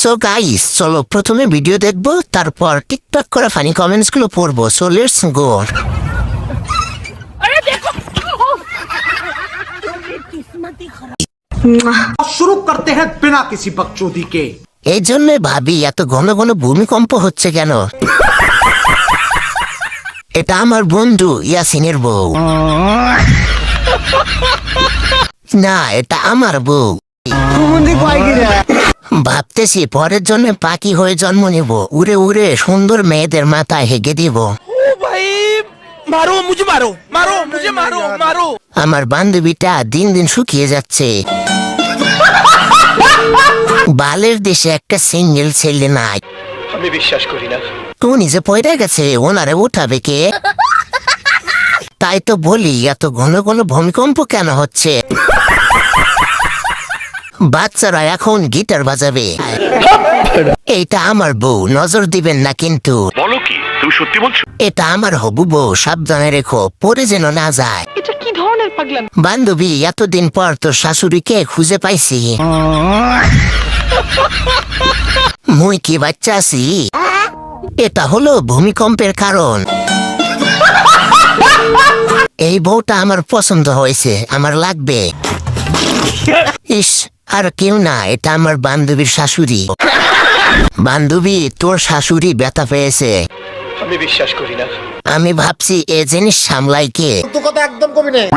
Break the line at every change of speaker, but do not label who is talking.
So guys চলো প্রথমে video দেখব তারপর টিকটক করা ফানি কমেন্টসগুলো পড়ব। সো লেটস গো
শুরু করতে হ্যাঁ বিনা বকচোদি কে
এই জন্য ভাবি এত ঘন ঘন ভূমিকম্প হচ্ছে কেন? এটা আমার বন্ধু ইয়াসিনের বউ। না এটা আমার বউ। ভাবতেছি পরের জন্য পাখি হয়ে জন্ম নিব। উড়ে উড়ে সুন্দর মেয়েদের মাথায় হেগে দিব। আমার বান্ধবীটা দিন দিন শুকিয়ে যাচ্ছে। বালের দেশে একটা সিঙ্গেল ছেলে নাই।
আমি বিশ্বাস করি না।
তো নিজে পয়রা গেছে ওনারে উঠাবে কে? তাই তো বলি এত ঘন ঘন ভূমিকম্প কেন হচ্ছে? বাচ্চারা এখন গিটার বাজাবে। এইটা আমার বউ নজর দিবেন না কিন্তু।
বলো কি তুমি সত্যি বলছো?
এটা আমার হবু বউ সাবধানে রেখো পরে যেন না যায়।
এটা কি ধরনের পাগলামি?
বান্ধবী এতদিন পর তোর শাশুড়িকে খুঁজে পাইছি। মুই কি বাচ্চা আছি? এটা হলো ভূমিকম্পের কারণ। এই বউটা আমার পছন্দ হয়েছে আমার লাগবে। ইস আর কেউ না এটা আমার বান্ধবীর শাশুড়ি। বান্ধবী তোর শাশুড়ি ব্যথা পেয়েছে।
আমি বিশ্বাস করি না।
আমি ভাবছি এ জিনিস সামলাই কে?
তো কথা একদম কবি নেই।